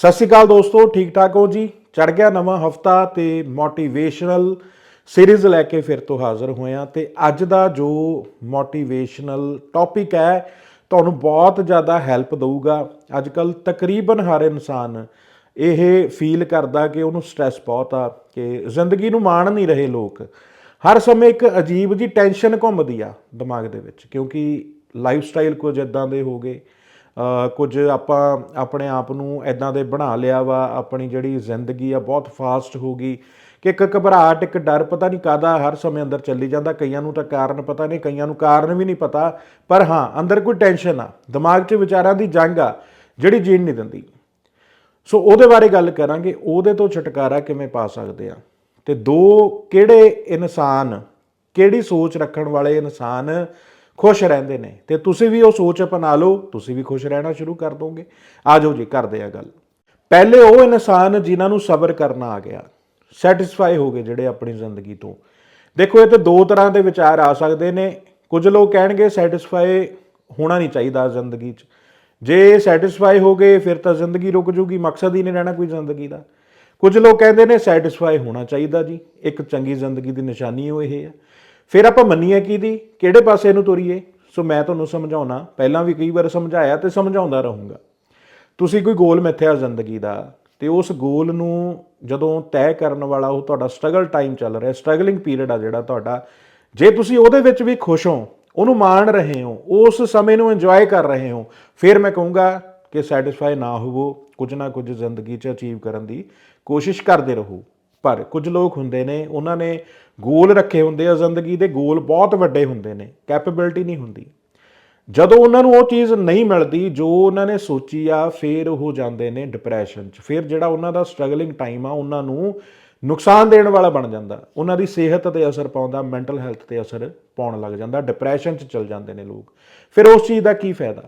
ਸਤਿ ਸ਼੍ਰੀ ਅਕਾਲ ਦੋਸਤੋ, ਠੀਕ ਠਾਕ ਹੋ ਜੀ? ਚੜ ਗਿਆ ਨਵਾਂ ਹਫਤਾ ਤੇ ਮੋਟੀਵੇਸ਼ਨਲ ਸੀਰੀਜ਼ ਲੈ ਕੇ ਫਿਰ ਤੋਂ ਹਾਜ਼ਰ ਹੋਏ ਹਾਂ ਤੇ ਅੱਜ ਦਾ ਜੋ ਮੋਟੀਵੇਸ਼ਨਲ ਟੌਪਿਕ ਹੈ, ਤੁਹਾਨੂੰ ਬਹੁਤ ਜ਼ਿਆਦਾ ਹੈਲਪ ਦਊਗਾ। ਅੱਜ ਕੱਲ ਤਕਰੀਬਨ ਹਰ ਇਨਸਾਨ ਇਹ ਫੀਲ ਕਰਦਾ ਕਿ ਉਹਨੂੰ ਸਟ੍ਰੈਸ ਬਹੁਤ ਆ, ਕਿ ਜ਼ਿੰਦਗੀ ਨੂੰ ਮਾਣ ਨਹੀਂ ਰਹੇ ਲੋਕ। ਹਰ ਸਮੇਂ ਇੱਕ ਅਜੀਬ ਜੀ ਟੈਨਸ਼ਨ ਘੁੰਮਦੀ ਆ ਦਿਮਾਗ ਦੇ ਵਿੱਚ, ਕਿਉਂਕਿ ਲਾਈਫ ਸਟਾਈਲ ਕੁਝ ਇਦਾਂ ਦੇ ਹੋ ਗਏ। ਕੁਝ ਆਪਾਂ ਆਪਣੇ ਆਪ ਨੂੰ ਇਦਾਂ ਦੇ ਬਣਾ ਲਿਆ ਵਾ, ਆਪਣੀ ਜਿਹੜੀ ਜ਼ਿੰਦਗੀ ਆ ਬਹੁਤ ਫਾਸਟ ਹੋ ਗਈ ਕਿ ਇੱਕ ਘਬਰਾਹਟ, ਇੱਕ ਡਰ ਪਤਾ ਨਹੀਂ ਕਾਦਾ ਹਰ ਸਮੇਂ ਅੰਦਰ ਚੱਲੀ ਜਾਂਦਾ, ਕਈਆਂ ਨੂੰ ਤਾਂ ਕਾਰਨ ਪਤਾ ਨਹੀਂ, ਕਈਆਂ ਨੂੰ ਕਾਰਨ ਵੀ ਨਹੀਂ ਪਤਾ, ਪਰ ਹਾਂ, ਅੰਦਰ ਕੋਈ ਟੈਨਸ਼ਨ ਆ, ਦਿਮਾਗ 'ਚ ਵਿਚਾਰਾਂ ਦੀ ਜੰਗ ਆ, ਜਿਹੜੀ ਜੀਣ ਨਹੀਂ ਦਿੰਦੀ। ਸੋ ਉਹਦੇ ਬਾਰੇ ਗੱਲ ਕਰਾਂਗੇ, ਉਹਦੇ ਤੋਂ ਛੁਟਕਾਰਾ ਕਿਵੇਂ ਪਾ ਸਕਦੇ ਆ? ਤੇ ਦੋ ਕਿਹੜੇ ਇਨਸਾਨ, ਕਿਹੜੀ ਸੋਚ ਰੱਖਣ ਵਾਲੇ ਇਨਸਾਨ ਖੁਸ਼ ਰਹਿੰਦੇ ਨੇ। ਤੇ ਤੁਸੀਂ ਵੀ ਉਹ ਸੋਚ ਅਪਣਾ ਲਓ, ਤੁਸੀਂ ਵੀ ਖੁਸ਼ ਰਹਿਣਾ ਸ਼ੁਰੂ ਕਰ ਦੋਗੇ। ਆ ਜਾਓ ਜੀ ਕਰਦੇ ਆ ਗੱਲ। ਪਹਿਲੇ ਉਹ ਇਨਸਾਨ ਜਿਨ੍ਹਾਂ ਨੂੰ ਸਬਰ ਕਰਨਾ ਆ ਗਿਆ ਸੈਟੀਸਫਾਈ ਹੋ ਗਏ ਜਿਹੜੇ ਆਪਣੀ ਜ਼ਿੰਦਗੀ ਤੋਂ। ਦੇਖੋ, ਇਹ ਤੇ ਦੋ ਤਰ੍ਹਾਂ ਦੇ ਵਿਚਾਰ ਆ ਸਕਦੇ ਨੇ। ਕੁਝ ਲੋਕ ਕਹਿਣਗੇ ਸੈਟੀਸਫਾਈ ਹੋਣਾ ਨਹੀਂ ਚਾਹੀਦਾ ਜ਼ਿੰਦਗੀ 'ਚ। ਜੇ ਸੈਟੀਸਫਾਈ ਹੋ ਗਏ, ਫਿਰ ਤਾਂ ਜ਼ਿੰਦਗੀ ਰੁਕ ਜੂਗੀ, ਮਕਸਦ ਹੀ ਨਹੀਂ ਰਹਿਣਾ ਕੋਈ ਜ਼ਿੰਦਗੀ ਦਾ। ਕੁਝ ਲੋਕ ਕਹਿੰਦੇ ਨੇ ਸੈਟੀਸਫਾਈ ਹੋਣਾ ਚਾਹੀਦਾ ਜੀ। ਇੱਕ ਚੰਗੀ ਜ਼ਿੰਦਗੀ ਦੀ ਨਿਸ਼ਾਨੀ ਉਹ ਇਹ ਹੈ ਫਿਰ ਆਪਾਂ ਮੰਨੀਏ ਕਿਹਦੀ? ਕਿਹੜੇ ਪਾਸੇ ਨੂੰ ਤੁਰੀਏ? ਸੋ ਮੈਂ ਤੁਹਾਨੂੰ ਸਮਝਾਉਣਾ, ਪਹਿਲਾਂ ਵੀ ਕਈ ਵਾਰ ਸਮਝਾਇਆ ਤੇ ਸਮਝਾਉਂਦਾ ਰਹੂੰਗਾ। ਤੁਸੀਂ ਕੋਈ ਗੋਲ ਮਿੱਥਿਆ ਜ਼ਿੰਦਗੀ ਦਾ ਤੇ ਉਸ ਗੋਲ ਨੂੰ ਜਦੋਂ ਤੈਅ ਕਰਨ ਵਾਲਾ ਉਹ ਤੁਹਾਡਾ ਸਟਰਗਲ ਟਾਈਮ ਚੱਲ ਰਿਹਾ ਸਟਰਗਲਿੰਗ ਪੀਰੀਅਡ ਆ ਜਿਹੜਾ ਤੁਹਾਡਾ, ਜੇ ਤੁਸੀਂ ਉਹਦੇ ਵਿੱਚ ਵੀ ਖੁਸ਼ ਹੋ, ਉਹਨੂੰ ਮਾਣ ਰਹੇ ਹੋ, ਉਸ ਸਮੇਂ ਨੂੰ ਇੰਜੋਏ ਕਰ ਰਹੇ ਹੋ, ਫਿਰ ਮੈਂ ਕਹੂੰਗਾ ਕਿ ਸੈਟੀਸਫਾਈ ਨਾ ਹੋਵੋ, ਕੁਝ ਨਾ ਕੁਝ ਜ਼ਿੰਦਗੀ 'ਚ ਅਚੀਵ ਕਰਨ ਦੀ ਕੋਸ਼ਿਸ਼ ਕਰਦੇ ਰਹੋ। ਪਰ ਕੁਝ ਲੋਕ ਹੁੰਦੇ ਨੇ, ਉਹਨਾਂ ਨੇ ਗੋਲ ਰੱਖੇ ਹੁੰਦੇ ਆ ਜ਼ਿੰਦਗੀ ਦੇ, ਗੋਲ ਬਹੁਤ ਵੱਡੇ ਹੁੰਦੇ ਨੇ ਕੈਪੇਬਿਲਿਟੀ ਨਹੀਂ ਹੁੰਦੀ। ਜਦੋਂ ਉਹਨਾਂ ਨੂੰ ਉਹ ਚੀਜ਼ ਨਹੀਂ ਮਿਲਦੀ, ਜੋ ਉਹਨਾਂ ਨੇ ਸੋਚੀ ਆ, ਫਿਰ ਉਹ ਜਾਂਦੇ ਨੇ ਡਿਪਰੈਸ਼ਨ 'ਚ। ਫਿਰ ਜਿਹੜਾ ਉਹਨਾਂ ਦਾ ਸਟਰਗਲਿੰਗ ਟਾਈਮ ਆ, ਉਹਨਾਂ ਨੂੰ ਨੁਕਸਾਨ ਦੇਣ ਵਾਲਾ ਬਣ ਜਾਂਦਾ। ਉਹਨਾਂ ਦੀ ਸਿਹਤ ਤੇ ਅਸਰ ਪਾਉਂਦਾ ਮੈਂਟਲ ਹੈਲਥ ਤੇ ਅਸਰ ਪਾਉਣ ਲੱਗ ਜਾਂਦਾ ਡਿਪਰੈਸ਼ਨ 'ਚ ਚਲ ਜਾਂਦੇ ਨੇ ਲੋਕ। ਫਿਰ ਉਸ ਚੀਜ਼ ਦਾ ਕੀ ਫਾਇਦਾ?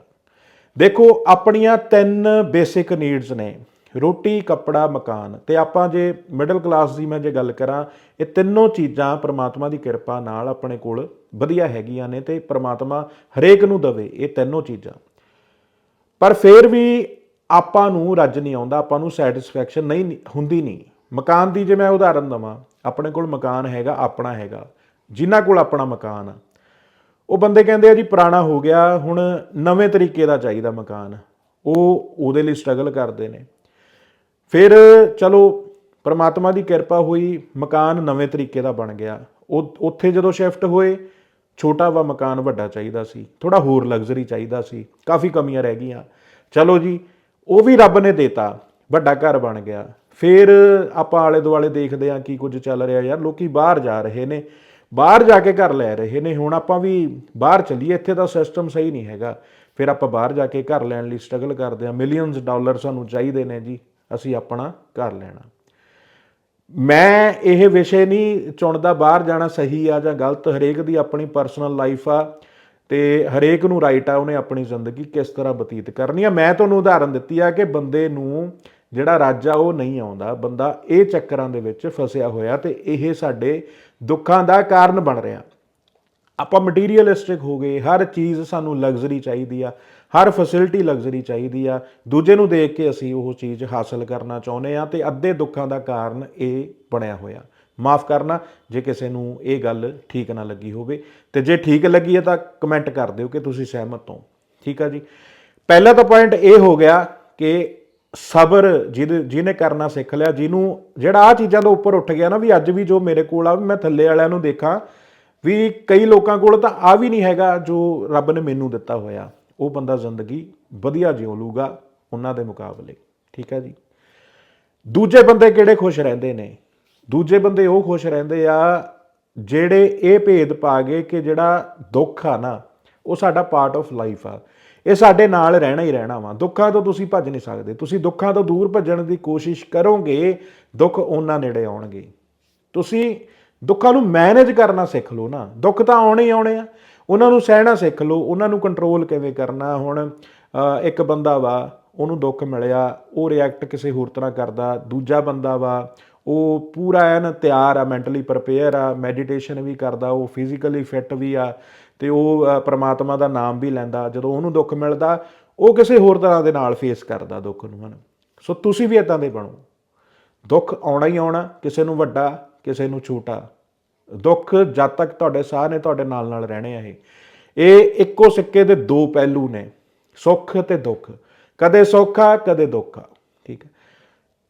ਦੇਖੋ, ਆਪਣੀਆਂ ਤਿੰਨ ਬੇਸਿਕ ਨੀਡਸ ਨੇ। ਰੋਟੀ, ਕੱਪੜਾ, ਮਕਾਨ। ਤੇ ਆਪਾਂ ਜੇ ਮਿਡਲ ਕਲਾਸ ਦੀ ਮੈਂ ਜੇ ਗੱਲ ਕਰਾਂ, ਇਹ ਤਿੰਨੋਂ ਚੀਜ਼ਾਂ ਪ੍ਰਮਾਤਮਾ ਦੀ ਕਿਰਪਾ ਨਾਲ ਆਪਣੇ ਕੋਲ ਵਧੀਆ ਹੈਗੀਆਂ ਨੇ ਤੇ ਪ੍ਰਮਾਤਮਾ ਹਰੇਕ ਨੂੰ ਦਵੇ ਇਹ ਤਿੰਨੋਂ ਚੀਜ਼ਾਂ। ਪਰ ਫਿਰ ਵੀ ਆਪਾਂ ਨੂੰ ਰੱਜ ਨਹੀਂ ਆਉਂਦਾ, ਆਪਾਂ ਨੂੰ ਸੈਟੀਸਫੈਕਸ਼ਨ ਨਹੀਂ, ਹੁੰਦੀ ਨਹੀਂ। ਮਕਾਨ ਦੀ ਜੇ ਮੈਂ ਉਦਾਹਰਨ ਦਵਾਂ, ਆਪਣੇ ਕੋਲ ਮਕਾਨ ਹੈਗਾ, ਆਪਣਾ ਹੈਗਾ, ਜਿਨ੍ਹਾਂ ਕੋਲ ਆਪਣਾ ਮਕਾਨ ਆ। ਉਹ ਬੰਦੇ ਕਹਿੰਦੇ ਆ ਜੀ, ਪੁਰਾਣਾ ਹੋ ਗਿਆ, ਹੁਣ ਨਵੇਂ ਤਰੀਕੇ ਦਾ ਚਾਹੀਦਾ ਮਕਾਨ। ਉਹ ਉਹਦੇ ਲਈ ਸਟਰਗਲ ਕਰਦੇ ਨੇ। ਫਿਰ ਚਲੋ ਪਰਮਾਤਮਾ ਦੀ ਕਿਰਪਾ ਹੋਈ, ਮਕਾਨ ਨਵੇਂ ਤਰੀਕੇ ਦਾ ਬਣ ਗਿਆ। ਉੱਥੇ ਜਦੋਂ ਸ਼ਿਫਟ ਹੋਏ, ਛੋਟਾ ਵਾ ਮਕਾਨ ਵੱਡਾ ਚਾਹੀਦਾ ਸੀ ਥੋੜਾ ਹੋਰ ਲਗਜ਼ਰੀ ਚਾਹੀਦਾ ਸੀ, ਕਾਫੀ ਕਮੀਆਂ ਰਹਿ ਗਈਆਂ। ਚਲੋ ਜੀ, ਉਹ ਵੀ ਰੱਬ ਨੇ ਦੇਤਾ, ਵੱਡਾ ਘਰ ਬਣ ਗਿਆ। ਫਿਰ ਆਪਾਂ ਆਲੇ ਦੁਆਲੇ ਦੇਖਦੇ ਆ ਕੀ ਕੁਝ ਚੱਲ ਰਿਹਾ ਯਾਰ, ਲੋਕੀ ਬਾਹਰ ਜਾ ਰਹੇ ਨੇ, ਬਾਹਰ ਜਾ ਕੇ ਘਰ ਲੈ ਰਹੇ ਨੇ। ਹੁਣ ਆਪਾਂ ਵੀ ਬਾਹਰ ਚੱਲੀਏ, ਇੱਥੇ ਦਾ ਸਿਸਟਮ ਸਹੀ ਨਹੀਂ ਹੈਗਾ। ਫਿਰ ਆਪਾਂ ਬਾਹਰ ਜਾ ਕੇ ਘਰ ਲੈਣ ਲਈ ਸਟਰਗਲ ਕਰਦੇ ਆ ਮਿਲੀਅਨਸ ਡਾਲਰ ਸਾਨੂੰ ਚਾਹੀਦੇ ਨੇ ਜੀ। ਅਸੀਂ ਆਪਣਾ ਕਰ ਲੈਣਾ। ਮੈਂ ਇਹ ਵਿਸ਼ੇ ਨਹੀਂ ਚੁਣਦਾ ਬਾਹਰ ਜਾਣਾ ਸਹੀ ਆ ਜਾਂ ਗਲਤ, ਹਰੇਕ ਦੀ ਆਪਣੀ ਪਰਸਨਲ ਲਾਈਫ ਆ ਤੇ ਹਰੇਕ ਨੂੰ ਰਾਈਟ ਆ, ਉਹਨੇ ਆਪਣੀ ਜ਼ਿੰਦਗੀ ਕਿਸ ਤਰ੍ਹਾਂ ਬਤੀਤ ਕਰਨੀ ਆ। ਮੈਂ ਤੁਹਾਨੂੰ ਉਦਾਹਰਨ ਦਿੱਤੀ ਆ ਕਿ ਬੰਦੇ ਨੂੰ ਜਿਹੜਾ ਰਾਜਾ ਉਹ ਨਹੀਂ ਆਉਂਦਾ। ਬੰਦਾ ਇਹ ਚੱਕਰਾਂ ਦੇ ਵਿੱਚ ਫਸਿਆ ਹੋਇਆ ਤੇ ਇਹ ਸਾਡੇ ਦੁੱਖਾਂ ਦਾ ਕਾਰਨ ਬਣ ਰਿਹਾ। ਆਪਾਂ ਮਟੀਰੀਅਲਿਸਟਿਕ ਹੋ ਗਏ, ਹਰ ਚੀਜ਼ ਸਾਨੂੰ ਲਗਜ਼ਰੀ ਚਾਹੀਦੀ ਆ, ਹਰ ਫੈਸਿਲਿਟੀ ਲਗਜ਼ਰੀ ਚਾਹੀਦੀ ਆ, ਦੂਜੇ ਨੂੰ ਦੇਖ ਕੇ ਅਸੀਂ ਉਹ ਚੀਜ਼ ਹਾਸਲ ਕਰਨਾ ਚਾਹੁੰਦੇ ਆ ਤੇ ਅੱਧੇ ਦੁੱਖਾਂ ਦਾ ਕਾਰਨ ਇਹ ਬਣਿਆ ਹੋਇਆ। ਮਾਫ ਕਰਨਾ, ਜੇ ਕਿਸੇ ਨੂੰ ਇਹ ਗੱਲ ਠੀਕ ਨਾ ਲੱਗੀ ਹੋਵੇ, ਤੇ ਜੇ ਠੀਕ ਲੱਗੀ ਹੈ ਤਾਂ ਕਮੈਂਟ ਕਰ ਦਿਓ ਕਿ ਤੁਸੀਂ ਸਹਿਮਤ ਹੋ। ਠੀਕ ਆ ਜੀ? ਪਹਿਲਾ ਤਾਂ ਪੁਆਇੰਟ ਇਹ ਹੋ ਗਿਆ ਕਿ ਸਬਰ ਜਿਹਦੇ, ਜਿਹਨੇ ਕਰਨਾ ਸਿੱਖ ਲਿਆ, ਜਿਹਨੂੰ ਜਿਹੜਾ ਆ ਚੀਜ਼ਾਂ ਤੋਂ ਉੱਪਰ ਉੱਠ ਗਿਆ ਨਾ ਵੀ ਅੱਜ ਵੀ ਜੋ ਮੇਰੇ ਕੋਲ ਆ ਮੈਂ ਥੱਲੇ ਵਾਲਿਆਂ ਨੂੰ ਦੇਖਾਂ ਵੀ ਕਈ ਲੋਕਾਂ ਕੋਲ ਤਾਂ ਆ ਵੀ ਨਹੀਂ ਹੈਗਾ ਜੋ ਰੱਬ ਨੇ ਮੈਨੂੰ ਦਿੱਤਾ ਹੋਇਆ। ਉਹ ਬੰਦਾ ਜ਼ਿੰਦਗੀ ਵਧੀਆ ਜਿਉ ਲੂਗਾ ਉਹਨਾਂ ਦੇ ਮੁਕਾਬਲੇ। ਠੀਕ ਹੈ ਜੀ? ਦੂਜੇ ਬੰਦੇ ਕਿਹੜੇ ਖੁਸ਼ ਰਹਿੰਦੇ ਨੇ? ਦੂਜੇ ਬੰਦੇ ਉਹ ਖੁਸ਼ ਰਹਿੰਦੇ ਆ ਜਿਹੜੇ ਇਹ ਭੇਦ ਪਾ ਗਏ ਕਿ ਜਿਹੜਾ ਦੁੱਖ ਆ ਨਾ, ਉਹ ਸਾਡਾ ਪਾਰਟ ਆਫ ਲਾਈਫ ਆ। ਇਹ ਸਾਡੇ ਨਾਲ ਰਹਿਣਾ ਹੀ ਰਹਿਣਾ ਵਾ। ਦੁੱਖਾਂ ਤੋਂ ਤੁਸੀਂ ਭੱਜ ਨਹੀਂ ਸਕਦੇ। ਤੁਸੀਂ ਦੁੱਖਾਂ ਤੋਂ ਦੂਰ ਭੱਜਣ ਦੀ ਕੋਸ਼ਿਸ਼ ਕਰੋਗੇ, ਦੁੱਖ ਉਹਨਾਂ ਨੇੜੇ ਆਉਣਗੇ। ਤੁਸੀਂ ਦੁੱਖਾਂ ਨੂੰ ਮੈਨੇਜ ਕਰਨਾ ਸਿੱਖ ਲਓ ਨਾ। ਦੁੱਖ ਤਾਂ ਆਉਣੇ ਹੀ ਆਉਣੇ ਆ। ਉਹਨਾਂ ਨੂੰ ਸਹਿਣਾ ਸਿੱਖ ਲਓ। ਉਹਨਾਂ ਨੂੰ ਕੰਟਰੋਲ ਕਿਵੇਂ ਕਰਨਾ? ਹੁਣ ਇੱਕ ਬੰਦਾ ਵਾ ਉਹਨੂੰ ਦੁੱਖ ਮਿਲਿਆ ਉਹ ਰਿਐਕਟ ਕਿਸੇ ਹੋਰ ਤਰ੍ਹਾਂ ਕਰਦਾ ਦੂਜਾ ਬੰਦਾ ਵਾ ਉਹ ਪੂਰਾ ਐਨ ਤਿਆਰ ਆ ਮੈਂਟਲੀ ਪ੍ਰਪੇਅਰ ਆ ਮੈਡੀਟੇਸ਼ਨ ਵੀ ਕਰਦਾ ਉਹ ਫਿਜ਼ੀਕਲੀ ਫਿੱਟ ਵੀ ਆ ਤੇ ਉਹ ਅ, ਪ੍ਰਮਾਤਮਾ ਦਾ ਨਾਮ ਵੀ ਲੈਂਦਾ। ਜਦੋਂ ਉਹਨੂੰ ਦੁੱਖ ਮਿਲਦਾ ਉਹ ਕਿਸੇ ਹੋਰ ਤਰ੍ਹਾਂ ਦੇ ਨਾਲ ਫੇਸ ਕਰਦਾ ਦੁੱਖ ਨੂੰ ਹਨ। ਸੋ ਤੁਸੀਂ ਵੀ ਇਦਾਂ ਦੇ ਬਣੋ। ਦੁੱਖ ਆਉਣਾ ਹੀ ਆਉਣਾ ਕਿਸੇ ਨੂੰ ਵੱਡਾ ਕਿਸੇ ਨੂੰ ਛੋਟਾ। ਦੁੱਖ ਜਦ ਤੱਕ ਤੁਹਾਡੇ ਸਾਹ ਨੇ ਤੁਹਾਡੇ ਨਾਲ ਨਾਲ ਰਹਿਣੇ ਆ ਇਹ। ਇਹ ਇੱਕੋ ਸਿੱਕੇ ਦੇ ਦੋ ਪਹਿਲੂ ਨੇ, ਸੁੱਖ ਤੇ ਦੁੱਖ। ਕਦੇ ਸੁੱਖ ਆ ਕਦੇ ਦੁੱਖ ਆ ਠੀਕ ਹੈ।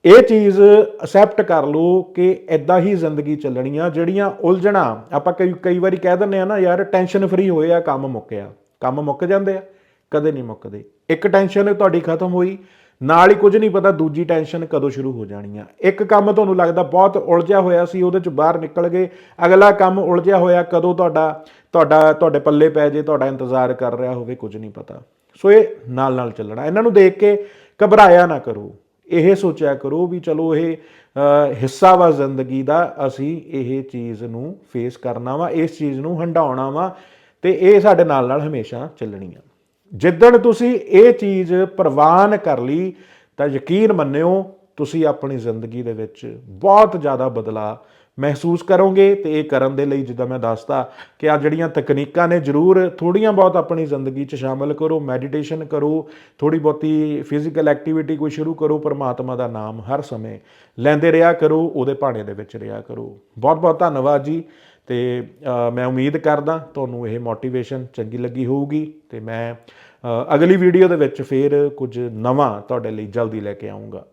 ਇਹ ਚੀਜ਼ ਅਸੈਪਟ ਕਰ ਲਓ ਕਿ ਐਦਾਂ ਹੀ ਜ਼ਿੰਦਗੀ ਚੱਲਣੀ ਆ, ਜਿਹੜੀਆਂ ਉਲਝਣਾ, ਆਪਾਂ ਕਈ ਕਈ ਵਾਰੀ ਕਹਿ ਦਿੰਦੇ ਆ ਨਾ, ਯਾਰ ਟੈਨਸ਼ਨ ਫਰੀ ਹੋਏ ਆ, ਕੰਮ ਮੁੱਕਿਆ ਕੰਮ ਮੁੱਕ ਜਾਂਦੇ ਆ, ਕਦੇ ਨਹੀਂ ਮੁੱਕਦੇ। ਇੱਕ ਟੈਨਸ਼ਨ ਤੁਹਾਡੀ ਖਤਮ ਹੋਈ ਨਾਲ ਹੀ ਕੁਝ ਨਹੀਂ ਪਤਾ ਦੂਜੀ ਟੈਨਸ਼ਨ ਕਦੋਂ ਸ਼ੁਰੂ ਹੋ ਜਾਣੀ ਆ। ਇੱਕ ਕੰਮ ਤੁਹਾਨੂੰ ਲੱਗਦਾ ਬਹੁਤ ਉਲਝਿਆ ਹੋਇਆ ਸੀ, ਉਹਦੇ ਚ ਬਾਹਰ ਨਿਕਲ ਗਏ। ਅਗਲਾ ਕੰਮ ਉਲਝਿਆ ਹੋਇਆ ਕਦੋਂ ਤੁਹਾਡਾ ਤੁਹਾਡਾ, ਤੁਹਾਡੇ ਪੱਲੇ ਪੈ ਜੇ, ਤੁਹਾਡਾ ਇੰਤਜ਼ਾਰ ਕਰ ਰਿਹਾ ਹੋਵੇ, ਕੁਝ ਨਹੀਂ ਪਤਾ। ਸੋ ਇਹ ਨਾਲ ਨਾਲ ਚੱਲਣਾ। ਇਹਨਾਂ ਨੂੰ ਦੇਖ ਕੇ ਘਬਰਾਇਆ ਨਾ ਕਰੋ। ਇਹ ਸੋਚਿਆ ਕਰੋ ਵੀ ਚਲੋ ਇਹ ਹਿੱਸਾ ਵਾ ਜ਼ਿੰਦਗੀ ਦਾ, ਅਸੀਂ ਇਹ ਚੀਜ਼ ਨੂੰ ਫੇਸ ਕਰਨਾ ਵਾ, ਇਸ ਚੀਜ਼ ਨੂੰ ਹੰਡਾਉਣਾ ਵਾ ਤੇ ਇਹ ਸਾਡੇ ਨਾਲ ਨਾਲ ਹਮੇਸ਼ਾ ਚੱਲਣੀ ਆ ਜਿੱਦਣ ਤੁਸੀਂ ਇਹ ਚੀਜ਼ ਪ੍ਰਵਾਨ ਕਰ ਲਈ, ਤਾਂ ਯਕੀਨ ਮੰਨਿਓ, ਤੁਸੀਂ ਆਪਣੀ ਜ਼ਿੰਦਗੀ ਦੇ ਵਿੱਚ ਬਹੁਤ ਜ਼ਿਆਦਾ ਬਦਲਾਅ ਮਹਿਸੂਸ ਕਰੋਗੇ ਤੇ ਇਹ ਕਰਨ ਦੇ ਲਈ ਜਿੱਦਾਂ ਮੈਂ ਦੱਸਦਾ ਕਿ ਆ ਜਿਹੜੀਆਂ ਤਕਨੀਕਾਂ ਨੇ, ਜਰੂਰ ਥੋੜੀਆਂ ਬਹੁਤ ਆਪਣੀ ਜ਼ਿੰਦਗੀ 'ਚ ਸ਼ਾਮਲ ਕਰੋ ਮੈਡੀਟੇਸ਼ਨ ਕਰੋ ਥੋੜੀ ਬਹੁਤੀ ਫਿਜ਼ੀਕਲ ਐਕਟੀਵਿਟੀ ਕੋਈ ਸ਼ੁਰੂ ਕਰੋ, ਪਰਮਾਤਮਾ ਦਾ ਨਾਮ ਹਰ ਸਮੇਂ ਲੈਂਦੇ ਰਿਹਾ ਕਰੋ, ਉਹਦੇ ਭਾਣੇ ਦੇ ਵਿੱਚ ਰਿਹਾ ਕਰੋ। ਬਹੁਤ ਬਹੁਤ ਧੰਨਵਾਦ ਜੀ ਤੇ ਮੈਂ ਉਮੀਦ ਕਰਦਾ ਤੁਹਾਨੂੰ ਇਹ ਮੋਟੀਵੇਸ਼ਨ ਚੰਗੀ ਲੱਗੀ ਹੋਊਗੀ ਤੇ ਮੈਂ ਅਗਲੀ ਵੀਡੀਓ ਦੇ ਵਿੱਚ ਫੇਰ ਕੁਝ ਨਵਾਂ ਤੁਹਾਡੇ ਲਈ ਜਲਦੀ ਲੈ ਕੇ ਆਉਂਗਾ